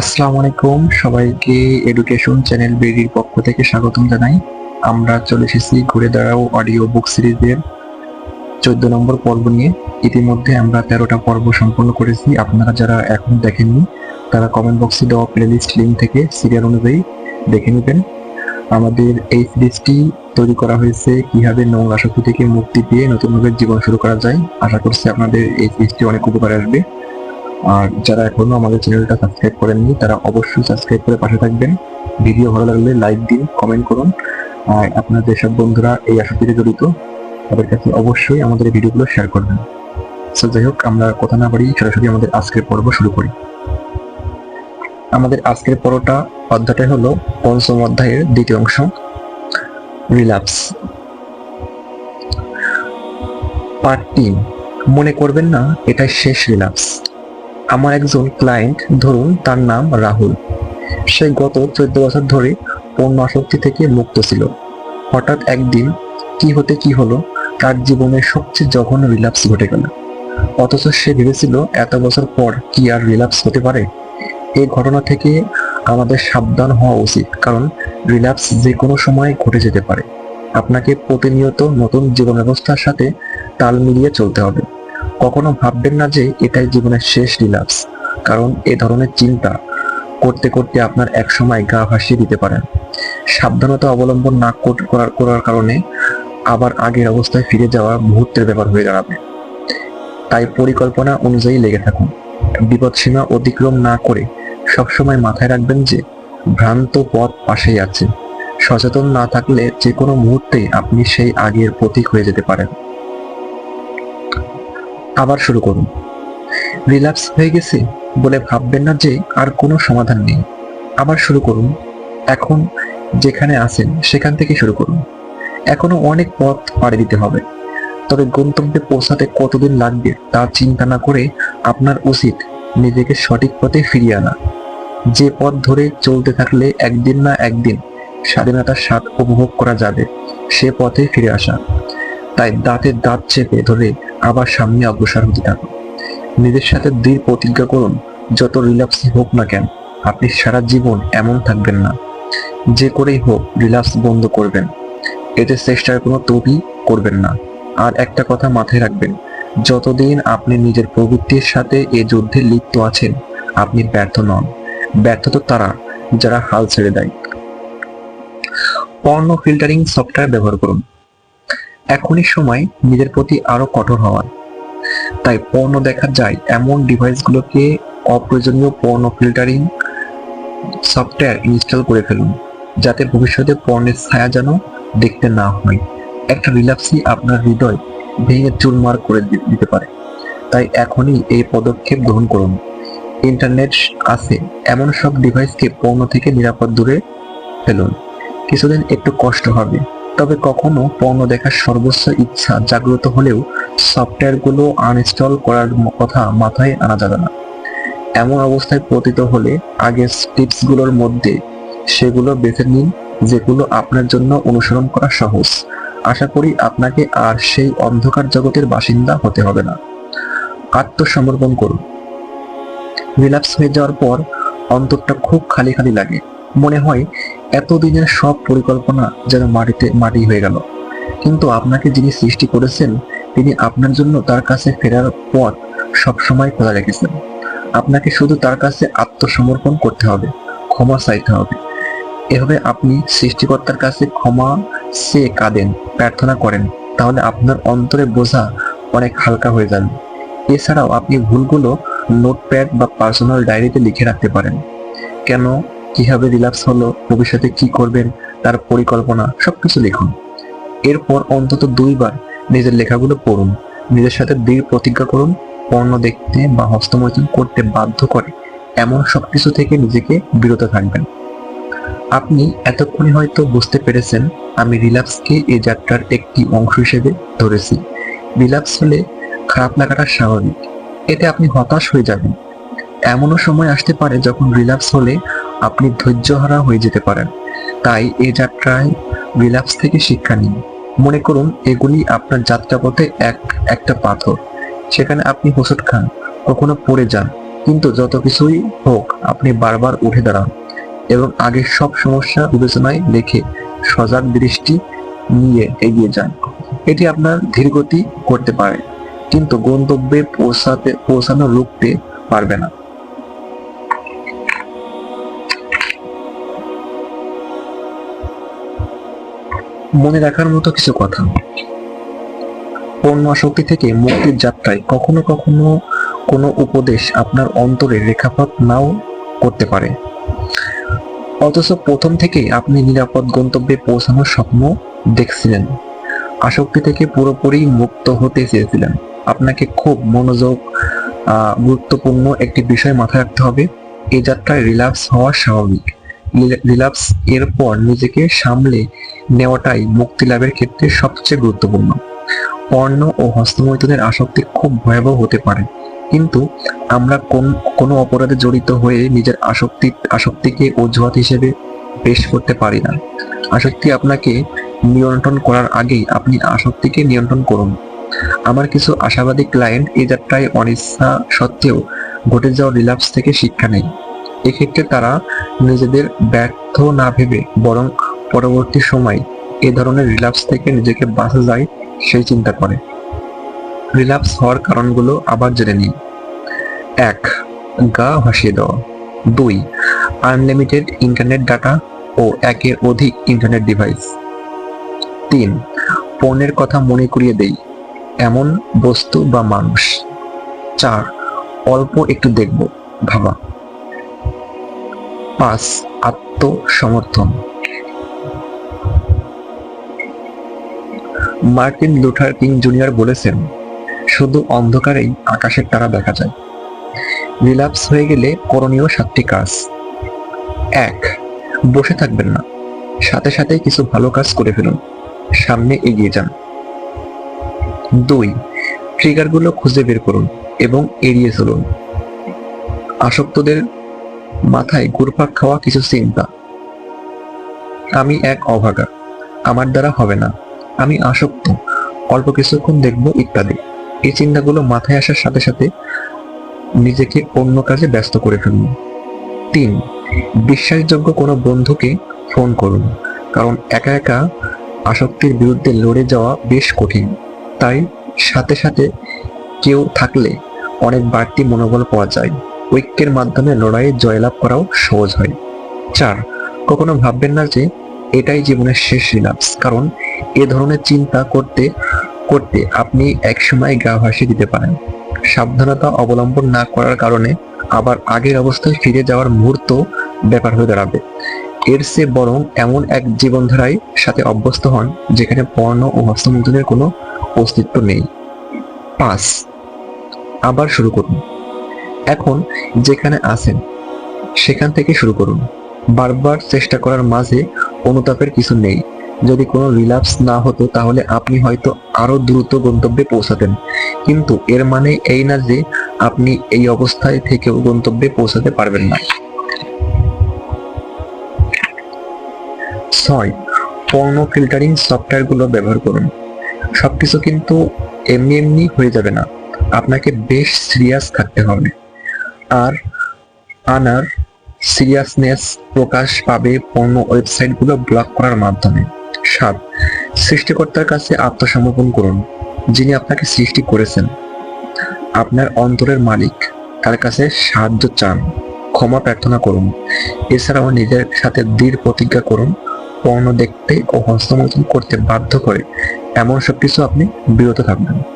আসসালামু আলাইকুম। সবাইকে এডুকেশন চ্যানেল বেরির পক্ষ থেকে স্বাগতম জানাই। আমরা চলে এসেছি ঘুরে দাঁড়াও অডিও বুক সিরিজের চোদ্দ নম্বর পর্ব নিয়ে। ইতিমধ্যে আমরা তেরোটা পর্ব সম্পন্ন করেছি। আপনারা যারা এখন দেখেননি, তারা কমেন্ট বক্সে দেওয়া প্লেলিস্ট লিঙ্ক থেকে সিরিয়াল অনুযায়ী দেখে নেবেন। আমাদের এই সিরিজটি তৈরি করা হয়েছে কীভাবে নোংরা শক্তি থেকে মুক্তি পেয়ে নতুনভাবে জীবন শুরু করা যায়। আশা করছি আপনাদের এই সিরিজটি অনেক উপকারে আসবে। আর যারা এখনও আমাদের চ্যানেলটা সাবস্ক্রাইব করেননি, তারা অবশ্যই সাবস্ক্রাইব করে পাশে থাকবেন। ভিডিও ভালো লাগলে লাইক দিন কমেন্ট করুন। আর আপনার যেসব বন্ধুরা এই আসক্তিতে জড়িত, তাদের কাছে অবশ্যই আমাদের ভিডিওগুলো শেয়ার করবেন। সো যাই হোক, আমরা কথা না বাড়ি সরাসরি আমাদের আজকের পর্ব শুরু করি। আমাদের আজকের পর্বটা অধ্যায়টা হলো পঞ্চম অধ্যায়ের দ্বিতীয় অংশ রিল্যাপস পার্ট তিন, মনে করবেন না, এটাই শেষ রিল্যাপস আমার একজন ক্লায়েন্ট ধরুন তার নাম রাহুল। সে গত চোদ্দ বছর ধরে পণ্য আসক্তি থেকে মুক্ত ছিল। হঠাৎ একদিন কি হতে কি হলো, তার জীবনের সবচেয়ে জঘন্য রিল্যাপস ঘটে গেল। অথচ সে ভেবেছিল, এত বছর পর কি আর রিল্যাপস হতে পারে? এই ঘটনা থেকে আমাদের সাবধান হওয়া উচিত, কারণ রিল্যাপস যে কোনো সময় ঘটে যেতে পারে। আপনাকে প্রতিনিয়ত নতুন জীবন ব্যবস্থার সাথে তাল মিলিয়ে চলতে হবে। কখনো ভাববেন না যে এটাই জীবনের শেষ রিল্যাপস কারণ এ ধরনের চিন্তা করতে করতে আপনার এক সময় গা ভাসিয়ে দিতে পারেন সাবধানতা অবলম্বন না কর- করার করার কারণে আবার আগের অবস্থায় ফিরে যাওয়া মুহূর্তের ব্যাপার হয়ে দাঁড়াবে। তাই পরিকল্পনা অনুযায়ী লেগে থাকুন। বিপদসীমা অতিক্রম না করে সবসময় মাথায় রাখবেন যে ভ্রান্ত পথ পাশেই আছে। সচেতন না থাকলে যে কোনো মুহূর্তে আপনি সেই আগের প্রতীক হয়ে যেতে পারেন। আবার শুরু করুন। রিল্যাক্স হয়ে গেছে বলে ভাববেন না যে আর কোনো সমাধান নেই। আবার শুরু করুন। এখন যেখানে আছেন সেখান থেকে শুরু করুন। এখনও অনেক পথ পাড়ি দিতে হবে। তবে গন্তব্যে পৌঁছাতে কতদিন লাগবে তা চিন্তা না করে আপনার উচিত নিজেকে সঠিক পথে ফিরিয়ে আনা। যে পথ ধরে চলতে থাকলে একদিন না একদিন স্বাধীনতার স্বাদ উপভোগ করা যাবে। সে পথে ফিরে আসা। তাই দাঁতের দাঁত চেপে ধরে আবার সামনে অগ্রসর হতে থাকুন। নিজের সাথে দৃঢ় প্রতিজ্ঞা করুন, যত রিল্যাক্সই হোক না কেন, আপনি সারা জীবন এমন থাকবেন না। যে করেই হোক রিল্যাক্স বন্ধ করবেন। এতে চেষ্টার কোনো ত্রুটি করবেন না। আর একটা কথা মাথায় রাখবেন, যতদিন আপনি নিজের প্রবৃত্তির সাথে এ যুদ্ধে লিপ্ত আছেন, আপনি ব্যর্থ নন। ব্যর্থ তো তারা, যারা হাল ছেড়ে দেয়। পর্ণ ফিল্টারিং সফটওয়্যার ব্যবহার করুন। এখনই সময় নিজের প্রতি আরও কঠোর হওয়ার। তাই পর্ণ দেখা যায় এমন ডিভাইসগুলোকে অপ্রয়োজনীয় পর্ণ ফিল্টারিং সফটওয়্যার ইনস্টল করে ফেলুন, যাতে ভবিষ্যতে পর্ণের ছায়া যেন দেখতে না হয়। একটা রিল্যাক্সই আপনার হৃদয় ভেঙে চুরমার করে দিতে পারে। তাই এখনই এই পদক্ষেপ গ্রহণ করুন। ইন্টারনেট আছে, এমন সব ডিভাইসকে পর্ণ থেকে নিরাপদ দূরে ফেলুন। কিছুদিন একটু কষ্ট হবে। তবে কখনো পণ্য দেখার সর্বোচ্চ ইচ্ছা জাগ্রত হলেও সফটওয়্যারগুলো আনইনস্টল করার কথা মাথায় আনা যাবে না। এমন অবস্থায় পতিত হলে আগের টিপসগুলোর মধ্যে সেগুলো বেছে নিন, যেগুলো আপনার জন্য অনুসরণ করা সহজ। আশা করি আপনাকে আর সেই অন্ধকার জগতের বাসিন্দা হতে হবে না। আত্মসমর্পণ করুন। রিল্যাক্স হয়ে যাওয়ার পর অন্তরটা খুব খালি খালি লাগে। মনে হয় এতদিনের সব পরিকল্পনা যেন মাটিতে মাটি হয়ে গেল। কিন্তু আপনাকে যিনি সৃষ্টি করেছেন, তিনি আপনার জন্য তার কাছে ফেরার পথ সবসময় খোলা রেখেছেন। আপনাকে শুধু তার কাছে আত্মসমর্পণ করতে হবে, ক্ষমা চাইতে হবে। এভাবে আপনি সৃষ্টিকর্তার কাছে ক্ষমা সে কাঁদেন, প্রার্থনা করেন, তাহলে আপনার অন্তরে বোঝা অনেক হালকা হয়ে যাবে। এছাড়াও আপনি ভুলগুলো নোটপ্যাড বা পার্সোনাল ডায়েরিতে লিখে রাখতে পারেন। কেন? কীভাবে রিল্যাক্স হলো, ভবিষ্যতে কি করবেন, তার পরিকল্পনা, সবকিছু লিখুন। এরপর অন্তত দুইবার নিজের লেখাগুলো পড়ুন। নিজের সাথে দৃঢ় প্রতিজ্ঞা করুন, পণ্য দেখতে বা হস্তমৈথুন করতে বাধ্য করে। এমন সবকিছু থেকে নিজেকে বিরত থাকবেন। আপনি এতক্ষণে হয়তো বুঝতে পেরেছেন, আমি রিল্যাক্সকে এই যাত্রার একটি অংশ হিসেবে ধরেছি। রিল্যাক্স হলে খারাপ লাগাটা স্বাভাবিক। এতে আপনি হতাশ হয়ে যাবেন। এমনও সময় আসতে পারে যখন রিল্যাক্স হলে আপনি ধৈর্যহারা হয়ে যেতে পারেন। তাই এই যাত্রায় রিল্যাক্স থেকে শিক্ষা নিন। মনে করুন, এগুলি আপনার যাত্রাপথে এক, একটা পাথর। সেখানে আপনি হোঁচট খান, কখনো পড়ে যান, কিন্তু যত কিছুই হোক, আপনি বারবার উঠে দাঁড়ান এবং আগের সব সমস্যা বিবেচনায় রেখে সজাগ দৃষ্টি নিয়ে এগিয়ে যান। এটি আপনার ধীরগতি করতে পারে, কিন্তু গন্তব্যে পৌঁছাতে পৌঁছানো রুখতে পারবে না। মনে রাখার মতো কিছু কথা। পণ্য আসক্তি থেকে মুক্তির যাত্রায় কখনো কখনো কোনো উপদেশ আপনার অন্তরে রেখাপাত নাও করতে পারে। অথচ প্রথম থেকেই আপনি নিরাপদ গন্তব্যে পৌঁছানোর স্বপ্ন দেখছিলেন। আসক্তি থেকে পুরোপুরি মুক্ত হতে চেয়েছিলেন। আপনাকে খুব মনোযোগ গুরুত্বপূর্ণ একটি বিষয় মাথায় রাখতে হবে। এই যাত্রায় রিল্যাক্স হওয়া স্বাভাবিক। রিল্যাক্স এরপর নিজেকে সামলে নেওয়াটাই মুক্তি লাভের ক্ষেত্রে সবচেয়ে গুরুত্বপূর্ণ। পর্ণ ও হস্তমৈথুনের আসক্তি খুব ভয়াবহ হতে পারে, কিন্তু আমরা কোন কোনো অপরাধে জড়িত হয়ে নিজের আসক্তি আসক্তিকে অজুহাত হিসেবে পেশ করতে পারি না। আসক্তি আপনাকে নিয়ন্ত্রণ করার আগেই আপনি আসক্তিকে নিয়ন্ত্রণ করুন। আমার কিছু আশাবাদী ক্লায়েন্ট এই যাত্রায় অনিচ্ছা সত্ত্বেও ঘটে যাওয়া রিল্যাপস থেকে শিক্ষা নেই এক্ষেত্রে তারা নিজেদের ব্যর্থ না ভেবে বরং পরবর্তী সময় এ ধরনের রিল্যাপস থেকে নিজেকে বাঁচা যায় সেই চিন্তা করে। রিল্যাপস হওয়ার কারণগুলো আবার জেনে নিই। এক, গা ভাসিয়ে দেওয়া। দুই আনলিমিটেড ইন্টারনেট ডাটা ও একের অধিক ইন্টারনেট ডিভাইস তিন পণ্যের কথা মনে করিয়ে দেই। এমন বস্তু বা মানুষ। চার, অল্প একটু দেখব, ভাবা। পাঁচ আত্মসমর্থন। মার্টিন লুথার কিং জুনিয়র বলেছেন, শুধু অন্ধকারেই আকাশের তারা দেখা যায়। রিল্যাপস হয়ে গেলে করণীয় সাতটি কাজ। এক, বসে থাকবেন না। সাথে সাথে কিছু ভালো কাজ করে ফেলুন। সামনে এগিয়ে যান। দুই, ট্রিগারগুলো খুঁজে বের করুন এবং এড়িয়ে চলুন। আসক্তদের মাথায় ঘুরপাক খাওয়া কিছু চিন্তা। আমি এক অভাগা। আমার দ্বারা হবে না। আমি আসক্ত। অল্প কিছুক্ষণ দেখব ইত্যাদি। এই চিন্তাগুলো মাথায় আসার সাথে সাথে নিজেকে অন্য কাজে ব্যস্ত করে ফেলুন তিন, বিশ্বাসযোগ্য কোনো বন্ধুকে ফোন করুন। কারণ একা একা আসক্তির বিরুদ্ধে লড়ে যাওয়া বেশ কঠিন। তাই সাথে সাথে কেউ থাকলে অনেক বাড়তি মনোবল পাওয়া যায়। ঐক্যের মাধ্যমে লড়াইয়ে জয়লাভ করাও সহজ হয়। চার, কখনো ভাববেন না যে এটাই জীবনের শেষ রিলাপস কারণ এ ধরনের চিন্তা করতে করতে আপনি একসময় গা ভাসিয়ে দিতে পারেন। সাবধানতা অবলম্বন না করার কারণে আবার আগের অবস্থায় ফিরে যাওয়ার মুহূর্ত ব্যাপার হয়ে দাঁড়াবে। এর চেয়ে বরং এমন এক জীবনধারায় সাথে অভ্যস্ত হন, যেখানে পর্ণ ও হস্তমৈথুনের কোনো অস্তিত্ব নেই। পাঁচ, আবার শুরু করুন। এখন যেখানে আছেন, সেখান থেকে শুরু করুন। বারবার চেষ্টা করার মাঝে অনুতাপের কিছু নেই। যদি কোনো রিল্যাপস না হতো, তাহলে আপনি হয়তো আরও দ্রুত গন্তব্যে পৌঁছাতেন। কিন্তু এর মানে এই না যে আপনি এই অবস্থায় থেকেও গন্তব্যে পৌঁছাতে পারবেন না। ছয় পর্ণ ফিল্টারিং সফটওয়্যারগুলো ব্যবহার করুন। সবকিছু কিন্তু এমনি এমনি হয়ে যাবে না। আপনাকে বেশ সিরিয়াস থাকতে হবে। আর আনার সিরিয়াসনেস প্রকাশ পাবে পণ্য ওয়েবসাইটগুলো ব্লক করার মাধ্যমে। সাত, সৃষ্টিকর্তার কাছে আত্মসমর্পণ করুন, যিনি আপনাকে সৃষ্টি করেছেন। আপনার অন্তরের মালিক, তার কাছে সাহায্য চান, ক্ষমা প্রার্থনা করুন। এছাড়াও নিজের সাথে দৃঢ় প্রতিজ্ঞা করুন, পণ্য দেখতে ও হস্তমৈথুন করতে বাধ্য করে। এমন সব কিছু আপনি বিরত থাকবেন।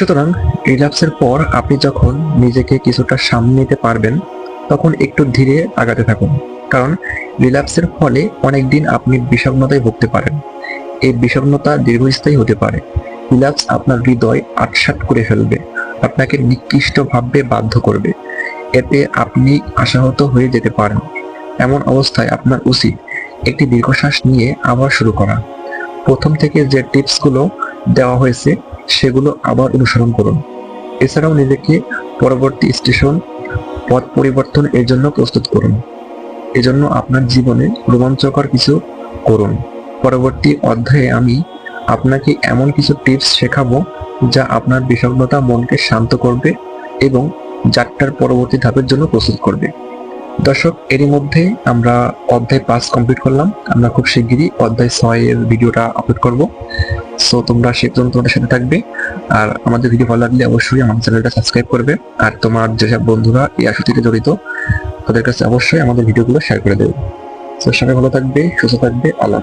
সুতরাং রিল্যাপসের পর আপনি যখন নিজেকে কিছুটা সামনে নিতে পারবেন, তখন একটু ধীরে আগাতে থাকুন। কারণ রিল্যাপসের ফলে অনেকদিন আপনি বিষণ্ণতায় ভুগতে পারেন। এই বিষণ্ণতা দীর্ঘস্থায়ী হতে পারে। রিল্যাপস আপনার হৃদয় আটসাট করে ফেলবে, আপনাকে নিকৃষ্ট ভাববে, বাধ্য করবে। এতে আপনি আশাহত হয়ে যেতে পারেন। এমন অবস্থায় আপনার উচিত একটি দীর্ঘশ্বাস নিয়ে আবার শুরু করা। প্রথম থেকে যে টিপসগুলো দেওয়া হয়েছে সেগুলো আবার অনুসরণ করুন। এছাড়াও নিজেকে পরবর্তী স্টেশন পথ পরিবর্তন এর জন্য প্রস্তুত করুন। এজন্য আপনার জীবনে রোমাঞ্চকর কিছু করুন। পরবর্তী অধ্যায়ে আমি আপনাকে এমন কিছু টিপস শেখাবো যা আপনার বিষণ্ণতা মনকে শান্ত করবে এবং যাত্রার পরবর্তী ধাপের জন্য প্রস্তুত করবে। দর্শক, এরই মধ্যে আমরা অধ্যায় পাঁচ কমপ্লিট করলাম। আমরা খুব শিগগিরই অধ্যায় ছয় এর ভিডিওটা আপলোড করব। সো তোমরা সে পর্যন্ত তোমাদের সাথে থাকবে। আর আমাদের ভিডিও ভালো লাগলে অবশ্যই আমাদের চ্যানেলটা সাবস্ক্রাইব করবে। আর তোমার যেসব বন্ধুরা এই আশু থেকে জড়িত, তাদের কাছে অবশ্যই আমাদের ভিডিওগুলো শেয়ার করে দেবে। তো সবাই ভালো থাকবে, সুস্থ থাকবে, আল্লাহ